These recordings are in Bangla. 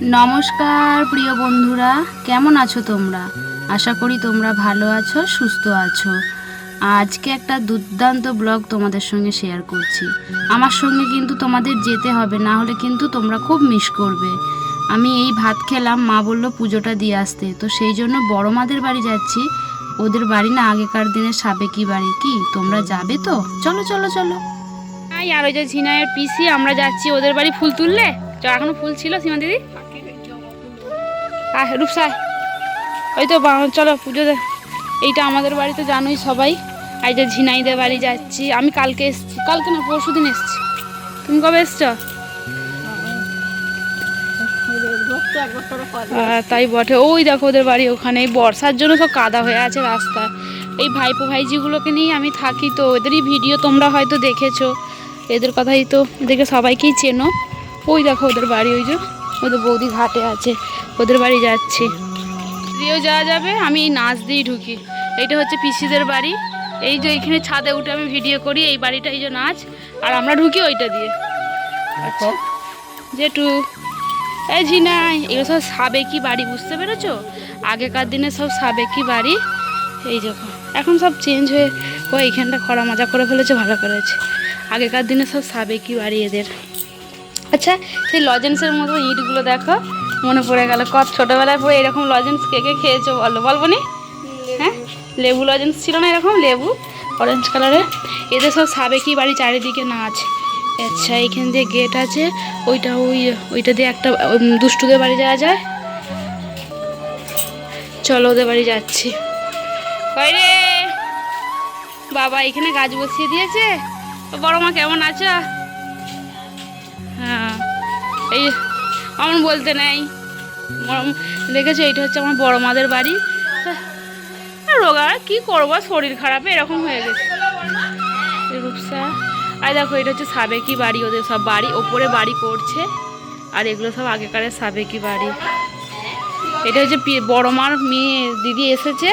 নমস্কার, প্রিয় বন্ধুরা। কেমন আছো তোমরা? আশা করি তোমরা ভালো আছো, সুস্থ আছো। আজকে একটা দুর্দান্ত ব্লগ তোমাদের সঙ্গে শেয়ার করছি। আমার সঙ্গে কিন্তু তোমাদের যেতে হবে, না হলে কিন্তু তোমরা খুব মিস করবে। আমি এই ভাত খেলাম, মা বলল পুজোটা দিয়ে আসতে। তো সেই জন্য বড় মাদের বাড়ি যাচ্ছি। ওদের বাড়ি না, আগেকার দিনের সাবেকি বাড়ি কি? তোমরা যাবে তো? চলো চলো চলো। আর ওই যে ঝিনাইয়ের পিসি, আমরা যাচ্ছি ওদের বাড়ি ফুল তুললে। এখনও ফুল ছিল সীমা দিদি? আহ রূপসা ওই তো চলো পুজো এইটা আমাদের বাড়ি তো জানোই সবাই। এই যে ঝিনাইদের বাড়ি যাচ্ছি। আমি কালকে এসেছি। কালকে না, পরশু দিন এসছি। তুমি কবে এসছো? তাই বটে। ওই দেখো ওদের বাড়ি ওখানে। বর্ষার জন্য সব কাদা হয়ে আছে রাস্তা এই ভাইপো ভাইজিগুলোকে নিয়েই আমি থাকি তো। ওদেরই ভিডিও তোমরা হয়তো দেখেছ। এদের কথাই তো এদেরকে সবাইকেই চেনো। ওই দেখো ওদের বাড়ি, ওই যে ওদের বৌদি ঘাটে আছে। ওদের বাড়ি যাচ্ছি। দিয়েও যাওয়া যাবে আমি এই নাচ দিয়েই ঢুকি। এইটা হচ্ছে পিসিদের বাড়ি। এই যে এইখানে ছাদে উঠে আমি ভিডিও করি এই বাড়িটা এই যে নাচ আর আমরা ঢুকি ওইটা দিয়ে। আচ্ছা। জেঠু এই ঝিনাই এগুলো সব সাবেকি বাড়ি বুঝতে পেরেছ? আগেকার দিনে সব সাবেকি বাড়ি। এই দেখো এখন সব চেঞ্জ হয়ে ও এইখানটা খরা মজা করে ফেলেছে ভালো করেছে। আগেকার দিনে সব সাবেকি বাড়ি এদের। আচ্ছা সেই লজেন্সের মতো ইটগুলো দেখো। মনে পড়ে গেল। কত ছোটোবেলায় পড়ে এরকম লজেন্স কে কে খেয়েছো বলো বলব নি হ্যাঁ? লেবু লজেন্স ছিল না এরকম? লেবু? অরেঞ্জ কালারের এদের সব সাবেকি বাড়ি চারিদিকে না আছে আচ্ছা এইখান দিয়ে গেট আছে। ওইটা ওই ওইটা দিয়ে একটা দুষ্টুদের বাড়ি যাওয়া যায়। চলো ওদের বাড়ি যাচ্ছি। রে? বাবা এখানে গাছ বসিয়ে দিয়েছে? তো বড় মা কেমন আছো? হ্যাঁ। এই আমার বলতে নেই। দেখেছ, এইটা হচ্ছে আমার বড় মাদের বাড়ি। রোগা, কি করব? শরীর খারাপ, এরকম হয়ে গেছে। রূপসা। আর দেখো, এটা হচ্ছে সাবেকি বাড়ি, ওদের সব বাড়ি, ওপরে বাড়ি করছে আর এগুলো সব আগেকারের সাবেকি বাড়ি। এটা হচ্ছে বড় মার মেয়ে, দিদি এসেছে।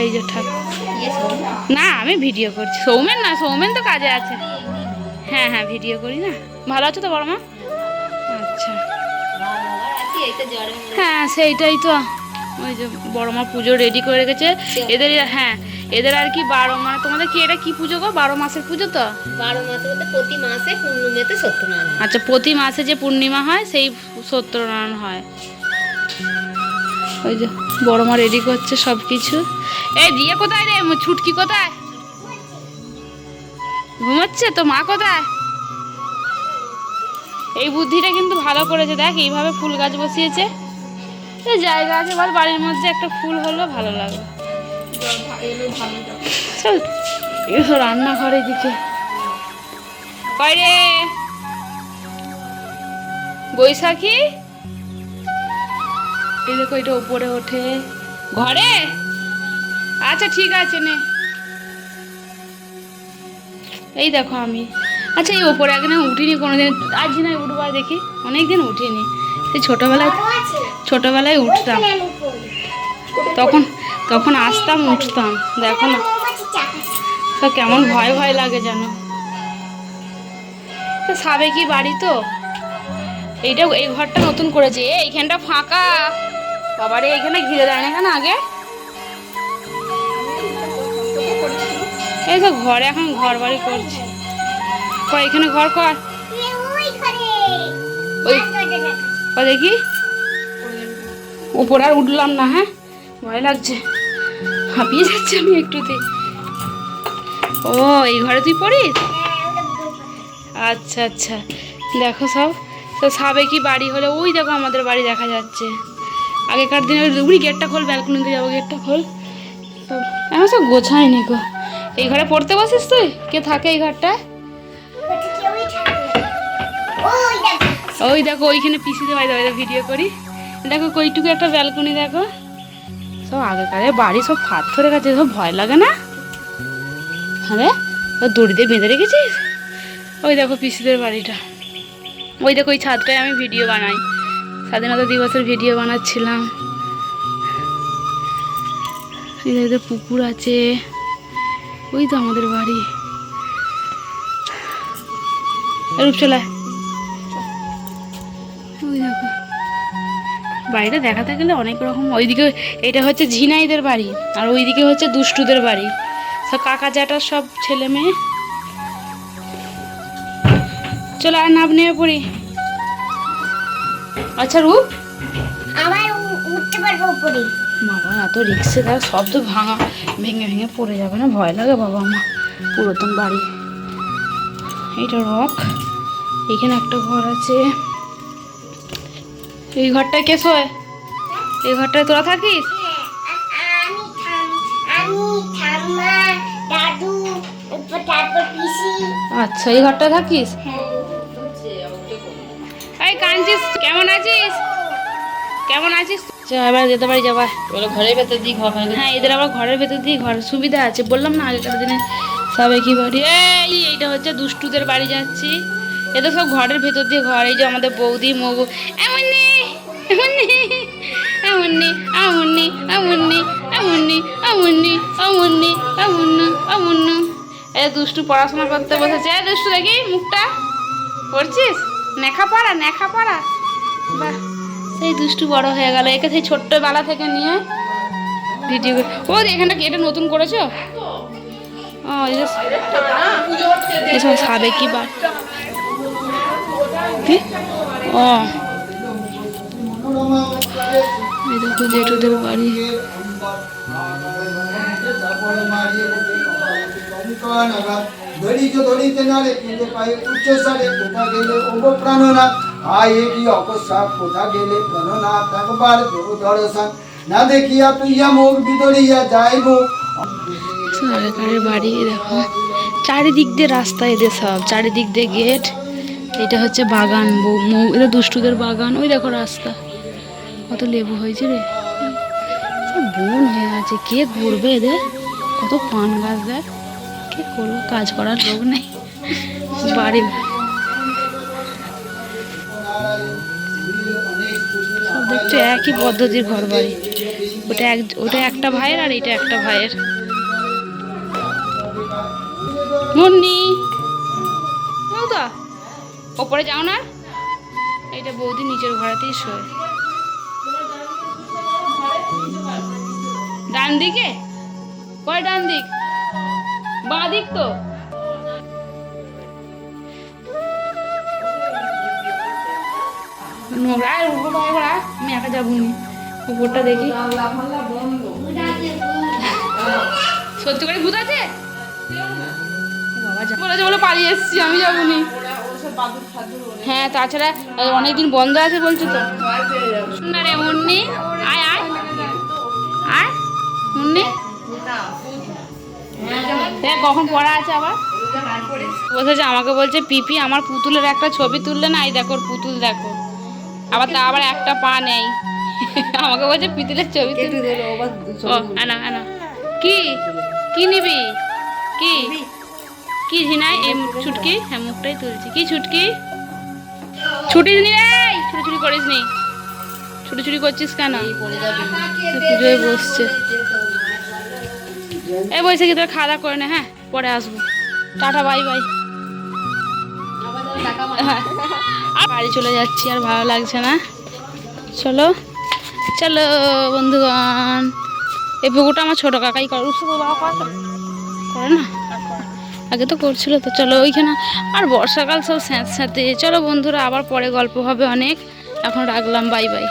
এই যে ঠাকুর না, আমি ভিডিও করছি। সৌমেন না, সৌমেন তো কাজে আছে। হ্যাঁ হ্যাঁ ভিডিও করি না। ভালো আছো তো বড় মা? আচ্ছা হ্যাঁ সেইটাই তো। ওই যে বড় মা পুজো রেডি করে রেখেছে। এদের হ্যাঁ এদের আর কি বারো মাস তোমাদের কি এটা কি পুজো গো? বারো মাসের পুজো তো? বারো মাসে বলতে প্রতি মাসে পূর্ণিমাতে সত্যনারায়ণ আচ্ছা প্রতি মাসে যে পূর্ণিমা হয় সেই সত্যনারায়ণ হয়। ওই যে বড় মা রেডি করছে সব কিছু এই দিয়ে কোথায় রে? ছুটকি কোথায়? ঘুমাচ্ছে? তো মা কোথায়? এই বুদ্ধিটা কিন্তু ভালো করেছে। দেখ, এইভাবে ফুল গাছ বসিয়েছে। এই জায়গা আছে, বল, বাড়ির মধ্যে একটা ফুল হলো, ভালো লাগবে চল এসো রান্নাঘরের দিকে। কয় রে? বৈশাখী? এই দেখো, এটা উপরে ওঠে। ঘরে? আচ্ছা ঠিক আছে, নে। এই দেখো আমি। আচ্ছা এই ওপরে একদিন উঠিনি কোনো কোনোদিন। আজ না উঠবার দেখি। অনেকদিন উঠিনি। সেই ছোটোবেলায় ছোটোবেলায় উঠতাম। তখন তখন আসতাম উঠতাম। দেখো না। তো কেমন ভয় ভয় লাগে জানো। তো সাবেকি বাড়ি তো? এইটা এই ঘরটা নতুন করেছে। এইখানটা ফাঁকা। বাবারে এইখানে ঘিরে দেয় না কেন আগে? এই তো ঘরে এখন ঘর বাড়ি করছে। এখানে ঘর কর ওই দেখি? উপরে আর উঠলাম না হ্যাঁ? ভয় লাগছে। হাঁপিয়ে যাচ্ছে আমি একটুতে। ও, এই ঘরে তুই পড়িস? আচ্ছা আচ্ছা। দেখো সব। তো সাবে কি বাড়ি হলে, ওই দেখো আমাদের বাড়ি দেখা যাচ্ছে। আগেকার দিনে উড়ি গেটটা খোল, ব্যালকনিতে যাব গেটটা খোল। এখন সব গোছায়নি গো। এই ঘরে পড়তে বসিস তুই? কে থাকে এই ঘরটায়? ওই দেখো, ওইখানে পিসিতে বাড়ি দাঁড়িয়ে ভিডিও করি। দেখো, কইটুকু একটা ব্যালকনি দেখো। সব আগেকারে বাড়ি সব পাথরের কাছে সব ভয় লাগে না? হ্যাঁ তো দড়ি দিয়ে বেঁধে রেখেছিস? ওই দেখো পিসিদের বাড়িটা। ওই দেখো, ওই ছাদটায় আমি ভিডিও বানাই। স্বাধীনতা দিবসের ভিডিও বানাচ্ছিলাম। পুকুর আছে। ওই তো আমাদের বাড়ি। রূপচলায় বাড়িটা দেখাতে গেলে অনেক রকম ওইদিকে এটা হচ্ছে ঝিনাইদের বাড়ি আর ওইদিকে হচ্ছে দুষ্টুদের বাড়ি। সব কাকা জ্যাঠার সব ছেলে মেয়ে। চলো আর নাপ নিয়ে পড়ি। আচ্ছা রূপ? আমার উঠতে পারব উপরে। বাবা এত রিক্সে তার সব তো ভাঙা ভেঙে ভেঙে পড়ে যাবে না ভয় লাগে বাবা আমার। পুরাতন বাড়ি। এইটা রক। এখানে একটা ঘর আছে। এই ঘরটায় কে শোয়? এই ঘরটায় তোরা থাকিস? আচ্ছা এই ঘরটায় থাকিস? এই কাঞ্চিস কেমন আছিস? কেমন আছিস? এবার যেতে পারি যাবা ঘরের ভেতর দিয়ে ঘর হয় এদের আবার ঘরের ভেতর দিয়ে ঘর সুবিধা আছে। বললাম না আগেকার দিনে সবাই কি বাড়ি এই এইটা হচ্ছে দুষ্টুদের বাড়ি যাচ্ছি। এদের সব ঘরের ভেতর দিয়ে ঘর এই যে আমাদের বৌদি মৌ এমন এমন এমন এমন এমন এমন এমন এমন এমন না এ দুষ্টু পড়াশোনা করতে বসেছে। এ দুষ্টু দেখি মুখটা। পড়ছিস? নেখা পড়া নেখা পড়া। বাহ, সেই দুষ্টু বড় হয়ে গেল। একে সেই ছোট্টবেলা থেকে নিয়ে ভিডিও ও এখানটা কি? এটা নতুন করেছ? ও এসব সাবেকি বা কি? ও। এই দেখো জেঠুদের না দেখিয়া তুইয়া মুখ যাইব বাড়ি দেখো। চারিদিক দিয়ে রাস্তা এদের সব। চারিদিক দিয়ে গেট। এটা হচ্ছে বাগান এটা দুষ্টুদের বাগান। ওই দেখো রাস্তা। কত লেবু হয়েছে রে। বন হয়ে আছে, কে ঘুরবে এদের? কত পান গাছ দেখ। কে করব? কাজ করার লোক নেই। বাড়ি সব দেখছ, একই পদ্ধতির ঘর বাড়ি। ওটা এক, ওটা একটা ভাইয়ের আর এটা একটা ভাইয়ের। মুন্নি। ওপরে যাও না। এটা বৌদি নিজের ঘরেতেই শোয়। ডান দিকে কয় ডান দিক বাঁ দিক তো নোংরা আমি একা যাব নি। দেখি। সত্যি করে ভূত আছে? বলেছে বলে পালিয়ে এসেছি আমি যাব নি। হ্যাঁ তাছাড়া অনেক দিন বন্ধ আছে বলছো তো। না রে আয় আয়। দেখ কখন পড়া আছে আবার? বসেছে আমাকে বলছে পিপি আমার পুতুলের একটা ছবি তুললে না? এই দেখো পুতুল দেখো। আবার তা আবার একটা পা নেই। আমাকে বলছে পিতুলের ছবি তুল আনা আনা। কি? কি নিবি? কি? কি ঝিনাই? এই ছুটকি? হ্যাঁ মুখটাই তুলছি। কি ছুটকি? ছুটিস নি রে? ছুটি ছুটি করিস নি ছুটি ছুটি করছিস কেন পুজোয় বসছে। এই বসে কি, তোর খাওয়া দাওয়া করে না হ্যাঁ? পরে আসব। Tata, bye bye. হ্যাঁ। বাড়ি চলে যাচ্ছি, আর ভালো লাগছে না। চলো চলো, বন্ধুগণ। এই পুকুরটা আমার ছোটো কাকাই করে। বাবা করে করে না? আগে তো করছিল, তো চলো ওইখানে। আর বর্ষাকাল সব স্যাঁত স্যাঁতে চলো বন্ধুরা, আবার পরে গল্প হবে অনেক। এখন রাখলাম, বাই বাই।